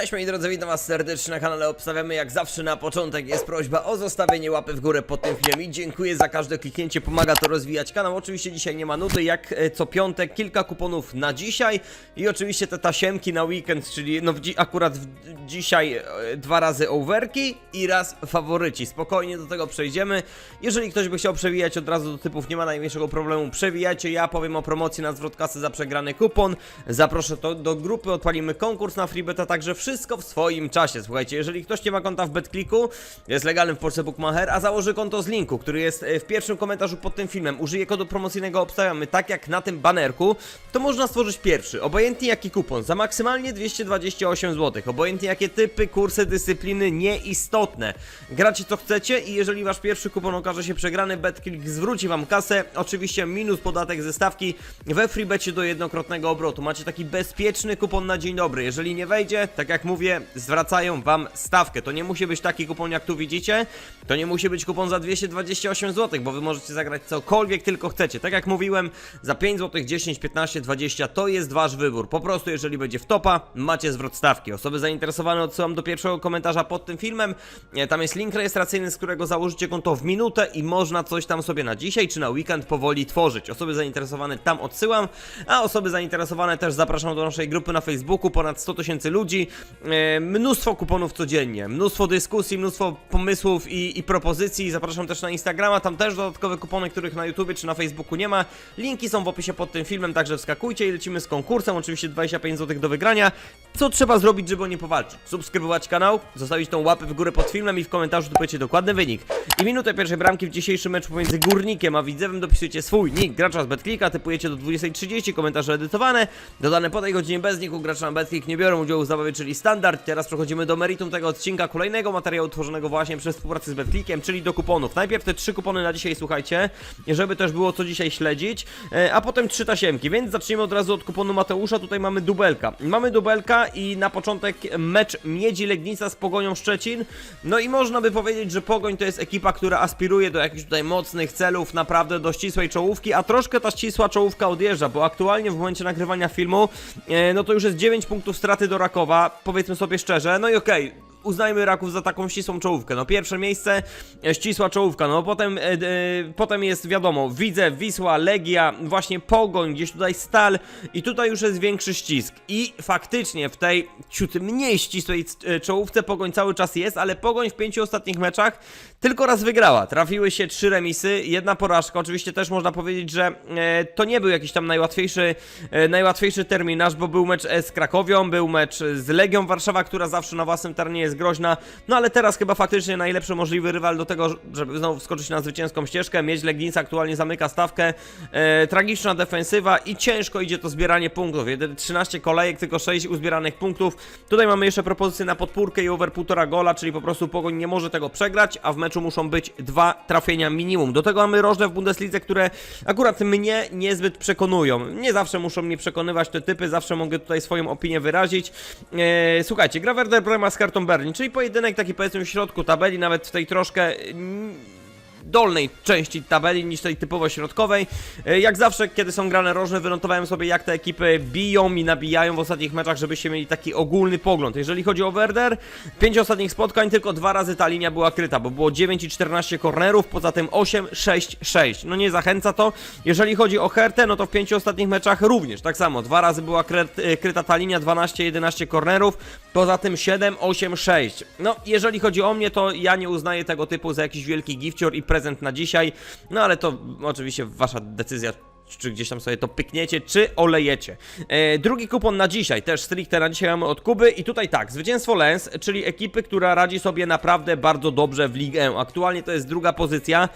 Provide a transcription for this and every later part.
Cześć moi drodzy, witam was serdecznie na kanale Obstawiamy jak zawsze na początek jest prośba o zostawienie łapy w górę pod tym filmem i dziękuję za każde kliknięcie, pomaga to rozwijać kanał. Oczywiście dzisiaj nie ma nudy, jak e, co piątek kilka kuponów na dzisiaj i oczywiście te tasiemki na weekend, czyli no w akurat w, dzisiaj e, dwa razy overki i raz faworyci. Spokojnie do tego przejdziemy. Jeżeli ktoś by chciał przewijać od razu do typów, nie ma najmniejszego problemu, przewijajcie. Ja powiem o promocji na zwrot kasy za przegrany kupon. Zaproszę to do grupy, odpalimy konkurs na freebeta, także wszystko w swoim czasie. Słuchajcie, jeżeli ktoś nie ma konta w BetClicku, jest legalny w Polsce Bookmacher, a założy konto z linku, który jest e, w pierwszym komentarzu pod tym filmem, użyje kodu promocyjnego obstawiamy tak jak na tym banerku, to można stworzyć pierwszy, obojętnie jaki kupon, za maksymalnie 228 zł. Obojętnie jakie typy, kursy, dyscypliny, nieistotne. Gracie co chcecie i jeżeli wasz pierwszy kupon okaże się przegrany, BetClick zwróci wam kasę, oczywiście minus podatek ze stawki we freebecie do jednokrotnego obrotu. Macie taki bezpieczny kupon na dzień dobry. Jeżeli nie wejdzie, tak jak mówię, zwracają wam stawkę. To nie musi być taki kupon jak tu widzicie, to nie musi być kupon za 228 zł, bo wy możecie zagrać cokolwiek tylko chcecie. Tak jak mówiłem, za 5 zł, 10, 15, 20 to jest wasz wybór. Po prostu jeżeli będzie w topa, macie zwrot stawki. Osoby zainteresowane odsyłam do pierwszego komentarza pod tym filmem. E, Tam jest link rejestracyjny, z którego założycie konto w minutę i można coś tam sobie na dzisiaj czy na weekend powoli tworzyć. Osoby zainteresowane tam odsyłam, a osoby zainteresowane też zapraszam do naszej grupy na Facebooku, ponad 100 tysięcy ludzi. E, Mnóstwo kuponów codziennie, mnóstwo dyskusji, mnóstwo pomysłów i, i propozycji. Zapraszam też na Instagrama, tam też dodatkowe kupony, których na YouTubie czy na Facebooku nie ma. Linki są w opisie pod tym filmem, także wskakujcie i lecimy z konkursem. Oczywiście 25 zł do wygrania. Co trzeba zrobić, żeby o nie powalczyć? Subskrybować kanał, zostawić tą łapę w górę pod filmem i w komentarzu dopowiecie dokładny wynik. I minutę pierwszej bramki w dzisiejszym meczu pomiędzy Górnikiem a Widzewem dopisujecie swój nick gracza z BetClicka, typujecie do 20.30, komentarze edytowane, dodane po tej godzinie bez niku, gracze na BetClick nie biorą udziału w zabawie, czyli standard. Teraz przechodzimy do meritum tego odcinka, kolejnego materiału tworzonego właśnie przez współpracę z BetClickiem, czyli do kuponów. Najpierw te trzy kupony na dzisiaj, słuchajcie, żeby też było co dzisiaj śledzić, e, a potem trzy tasiemki, więc zacznijmy od razu od kuponu Mateusza, tutaj mamy dubelka. Mamy dubelka i na początek mecz Miedzi Legnica z Pogonią Szczecin, no i można by powiedzieć, że Pogoń to jest ekipa, która aspiruje do jakichś tutaj mocnych celów, naprawdę do ścisłej czołówki, a troszkę ta ścisła czołówka odjeżdża, bo aktualnie w momencie nagrywania filmu, e, no to już jest 9 punktów straty do Rakowa, powiedzmy sobie szczerze, no i okej, uznajmy Raków za taką ścisłą czołówkę. No pierwsze miejsce, e, ścisła czołówka, no potem, e, potem jest wiadomo, widzę Wisła, Legia, właśnie Pogoń, gdzieś tutaj Stal i tutaj już jest większy ścisk. I faktycznie w tej ciut mniej ścisłej czołówce Pogoń cały czas jest, ale Pogoń w pięciu ostatnich meczach tylko raz wygrała. Trafiły się trzy remisy, jedna porażka. Oczywiście też można powiedzieć, że e, to nie był jakiś tam najłatwiejszy, e, najłatwiejszy terminarz, bo był mecz z Krakowią, był mecz z Legią Warszawa, która zawsze na własnym terenie jest groźna. No ale teraz chyba faktycznie najlepszy możliwy rywal do tego, żeby znowu wskoczyć na zwycięską ścieżkę. Mieć Legnica aktualnie zamyka stawkę. E, tragiczna defensywa i ciężko idzie to zbieranie punktów. Jedynie 13 kolejek, tylko 6 uzbieranych punktów. Tutaj mamy jeszcze propozycję na podpórkę i over 1,5 gola, czyli po prostu Pogoń nie może tego przegrać, a w meczu muszą być dwa trafienia minimum. Do tego mamy rożne w Bundeslidze, które akurat mnie niezbyt przekonują. Nie zawsze muszą mnie przekonywać te typy, zawsze mogę tutaj swoją opinię wyrazić. E, słuchajcie, gra Werder Brema z kartą Berlin, czyli pojedynek taki powiedzmy w środku tabeli, nawet w tej troszkę dolnej części tabeli niż tej typowo środkowej. E, Jak zawsze, kiedy są grane rożne, wynotowałem sobie jak te ekipy biją i nabijają w ostatnich meczach, żebyście mieli taki ogólny pogląd. Jeżeli chodzi o Werder, 5 ostatnich spotkań, tylko dwa razy ta linia była kryta, bo było 9 i 14 kornerów, poza tym 8, 6, 6. No nie zachęca to. Jeżeli chodzi o Hertę, no to w 5 ostatnich meczach również tak samo. Dwa razy była e, kryta ta linia, 12, 11 kornerów, poza tym 7, 8, 6. No, jeżeli chodzi o mnie, to ja nie uznaję tego typu za jakiś wielki gifcior i prezent na dzisiaj, no ale to oczywiście wasza decyzja, czy gdzieś tam sobie to pykniecie, czy olejecie. E, drugi kupon na dzisiaj, też stricte na dzisiaj mamy od Kuby i tutaj tak, zwycięstwo Lens, czyli ekipy, która radzi sobie naprawdę bardzo dobrze w Ligue 1. Aktualnie to jest druga pozycja,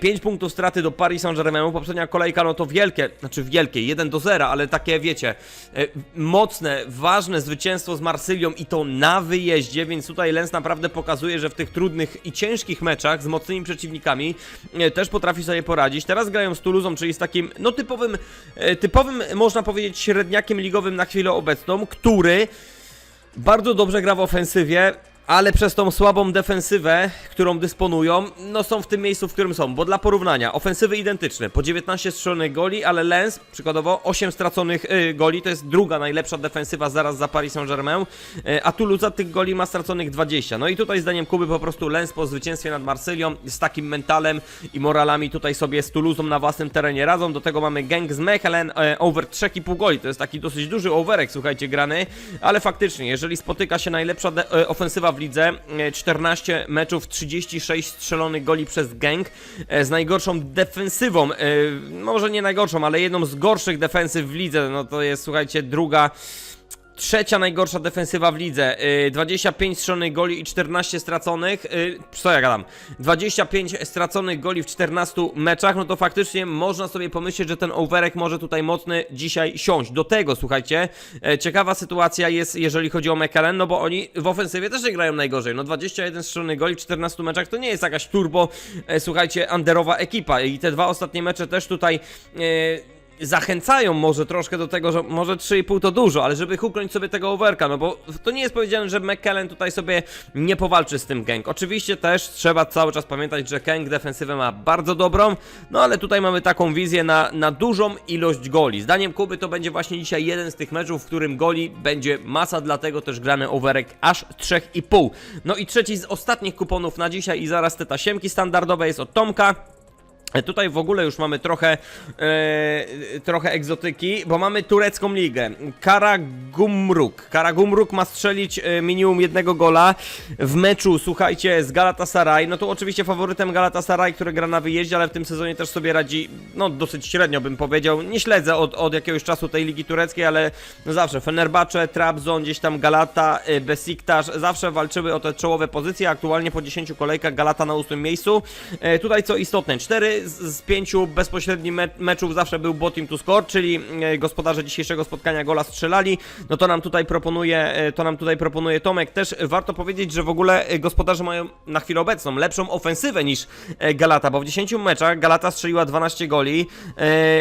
5 punktów straty do Paris Saint-Germainu, poprzednia kolejka no to wielkie, znaczy wielkie, 1 do 0, ale takie wiecie, e, mocne, ważne zwycięstwo z Marsylią i to na wyjeździe, więc tutaj Lens naprawdę pokazuje, że w tych trudnych i ciężkich meczach z mocnymi przeciwnikami e, też potrafi sobie poradzić. Teraz grają z Toulousą, czyli z takim, no typowym, e, typowym można powiedzieć średniakiem ligowym na chwilę obecną, który bardzo dobrze gra w ofensywie, ale przez tą słabą defensywę, którą dysponują, no są w tym miejscu, w którym są. Bo dla porównania, ofensywy identyczne, po 19 strzelonych goli, ale Lens, przykładowo, 8 straconych y, goli, to jest druga najlepsza defensywa zaraz za Paris Saint-Germain, y, a Toulouse tych goli ma straconych 20. No i tutaj zdaniem Kuby po prostu Lens po zwycięstwie nad Marsylią z takim mentalem i moralami tutaj sobie z Toulousą na własnym terenie radzą. Do tego mamy gang z Mechelen, e, over 3,5 goli, to jest taki dosyć duży overek, słuchajcie, grany, ale faktycznie, jeżeli spotyka się najlepsza de- e, ofensywa w lidze, e, 14 meczów, 36 strzelonych goli przez gang, e, z najgorszą defensywą, e, może nie najgorszą, ale jedną z gorszych defensyw w lidze, no to jest, słuchajcie, druga Trzecia najgorsza defensywa w lidze. Yy, 25 strzelonych goli i 14 straconych. Yy, co ja gadam? 25 straconych goli w 14 meczach. No to faktycznie można sobie pomyśleć, że ten overek może tutaj mocny dzisiaj siąść. Do tego, słuchajcie, e, ciekawa sytuacja jest, jeżeli chodzi o McAllen, no bo oni w ofensywie też nie grają najgorzej. No 21 strzelonych goli w 14 meczach to nie jest jakaś turbo, słuchajcie, underowa ekipa. I te dwa ostatnie mecze też tutaj. e, zachęcają może troszkę do tego, że może 3,5 to dużo, ale żeby huknąć sobie tego overka, no bo to nie jest powiedziane, że McKellen tutaj sobie nie powalczy z tym gang. Oczywiście też trzeba cały czas pamiętać, że gang defensywę ma bardzo dobrą, no ale tutaj mamy taką wizję na, na dużą ilość goli. Zdaniem Kuby to będzie właśnie dzisiaj jeden z tych meczów, w którym goli będzie masa, dlatego też grany overek aż 3,5. No i trzeci z ostatnich kuponów na dzisiaj i zaraz te tasiemki standardowe jest od Tomka. Tutaj w ogóle już mamy trochę, e, trochę egzotyki, bo mamy turecką ligę. Karagumruk. Karagumruk ma strzelić e, minimum jednego gola w meczu, słuchajcie, z Galatasaray. No to oczywiście faworytem Galatasaray, który gra na wyjeździe, ale w tym sezonie też sobie radzi, no dosyć średnio bym powiedział. Nie śledzę od, od jakiegoś czasu tej ligi tureckiej, ale no zawsze Fenerbahce, Trabzon, gdzieś tam Galata, e, Besiktas, zawsze walczyły o te czołowe pozycje. Aktualnie po 10 kolejkach Galata na ósmym miejscu. E, tutaj co istotne, 4 z, 5 bezpośrednich me meczów zawsze był bottom to score, czyli e, gospodarze dzisiejszego spotkania gola strzelali. No to nam tutaj proponuje, e, to nam tutaj proponuje Tomek. Też warto powiedzieć, że w ogóle e, gospodarze mają na chwilę obecną lepszą ofensywę niż Galata, bo w 10 meczach Galata strzeliła 12 goli,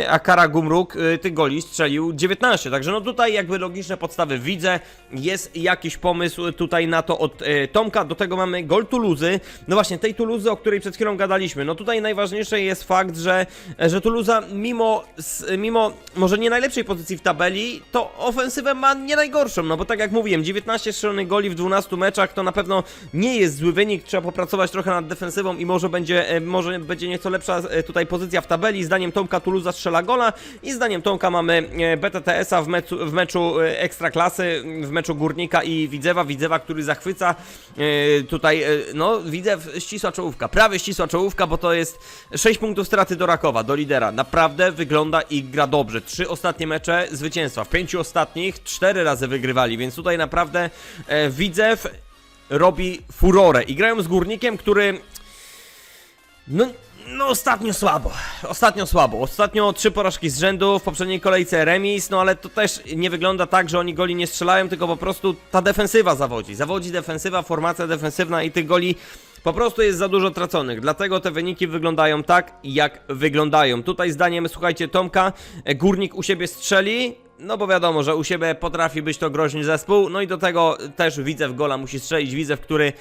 a Kara Gumruk tych goli strzelił 19. Także no tutaj jakby logiczne podstawy widzę. Jest jakiś pomysł tutaj na to od Tomka. Do tego mamy gol Tuluzy. No właśnie, tej Tuluzy, o której przed chwilą gadaliśmy. No tutaj najważniejsze jest fakt, że, że Tuluza mimo, mimo może nie najlepszej pozycji w tabeli, to ofensywę ma nie najgorszą. No bo tak jak mówiłem, 19 strzelonych goli w 12 meczach to na pewno nie jest zły wynik. Trzeba popracować trochę nad defensywą i może będzie, e, może będzie nieco lepsza e, tutaj pozycja w tabeli. Zdaniem Tomka Tuluza strzela gola i zdaniem Tomka mamy e, BTTS-a w meczu, w meczu Ekstraklasy, w meczu Górnika i Widzewa. Widzewa, który zachwyca tutaj, no Widzew ścisła czołówka, prawie ścisła czołówka, bo to jest 6 punktów straty do Rakowa, do lidera. Naprawdę wygląda i gra dobrze. Trzy ostatnie mecze zwycięstwa, w pięciu ostatnich cztery razy wygrywali, więc tutaj naprawdę e, Widzew robi furorę i grają z Górnikiem, który no, no ostatnio słabo. Ostatnio słabo. Ostatnio trzy porażki z rzędu, w poprzedniej kolejce remis, no ale to też nie wygląda tak, że oni goli nie strzelają, tylko po prostu ta defensywa zawodzi. Zawodzi defensywa, formacja defensywna i tych goli po prostu jest za dużo traconych. Dlatego te wyniki wyglądają tak, jak wyglądają. Tutaj zdaniem, słuchajcie, Tomka, e, Górnik u siebie strzeli, no bo wiadomo, że u siebie potrafi być to groźny zespół, no i do tego też Widzew gola musi strzelić, Widzew, który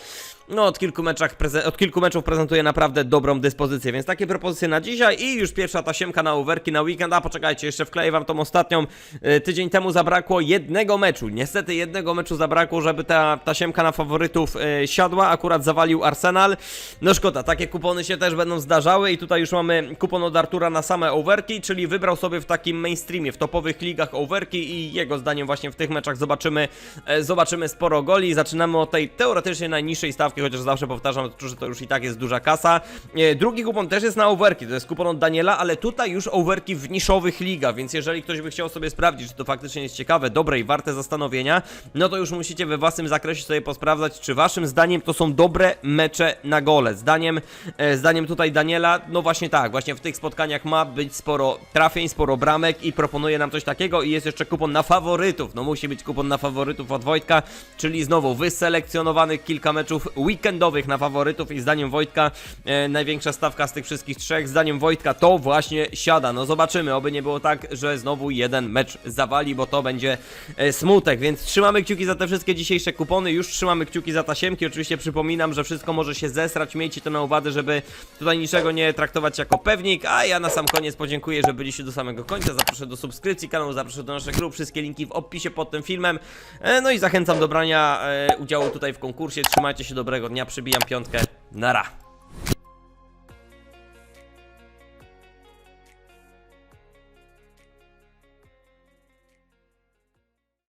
no od kilku, meczach od kilku meczów prezentuje naprawdę dobrą dyspozycję, więc takie propozycje na dzisiaj i już pierwsza tasiemka na overki na weekend, a poczekajcie, jeszcze wkleję wam tą ostatnią, E, tydzień temu zabrakło jednego meczu, niestety jednego meczu zabrakło, żeby ta tasiemka na faworytów e, siadła, akurat zawalił Arsenal, no szkoda, takie kupony się też będą zdarzały i tutaj już mamy kupon od Artura na same overki, czyli wybrał sobie w takim mainstreamie, w topowych ligach overki i jego zdaniem właśnie w tych meczach zobaczymy, e, zobaczymy sporo goli, zaczynamy od tej teoretycznie najniższej stawki, chociaż zawsze powtarzam, że to już i tak jest duża kasa. E, Drugi kupon też jest na overki, to jest kupon od Daniela, ale tutaj już overki w niszowych ligach, więc jeżeli ktoś by chciał sobie sprawdzić, czy to faktycznie jest ciekawe, dobre i warte zastanowienia, no to już musicie we własnym zakresie sobie posprawdzać, czy waszym zdaniem to są dobre mecze na gole. Zdaniem, e, zdaniem tutaj Daniela, no właśnie tak, właśnie w tych spotkaniach ma być sporo trafień, sporo bramek i proponuje nam coś takiego i jest jeszcze kupon na faworytów, no musi być kupon na faworytów od Wojtka, czyli znowu wyselekcjonowanych kilka meczów weekendowych na faworytów i zdaniem Wojtka e, największa stawka z tych wszystkich trzech, zdaniem Wojtka to właśnie siada. No zobaczymy, oby nie było tak, że znowu jeden mecz zawali, bo to będzie e, smutek, więc trzymamy kciuki za te wszystkie dzisiejsze kupony, już trzymamy kciuki za tasiemki, oczywiście przypominam, że wszystko może się zesrać, miejcie to na uwadze, żeby tutaj niczego nie traktować jako pewnik, a ja na sam koniec podziękuję, że byliście do samego końca, zaproszę do subskrypcji kanału, zaproszę do naszych grup, wszystkie linki w opisie pod tym filmem, e, no i zachęcam do brania e, udziału tutaj w konkursie, trzymajcie się, dobrego dnia, przybijam piątkę, nara.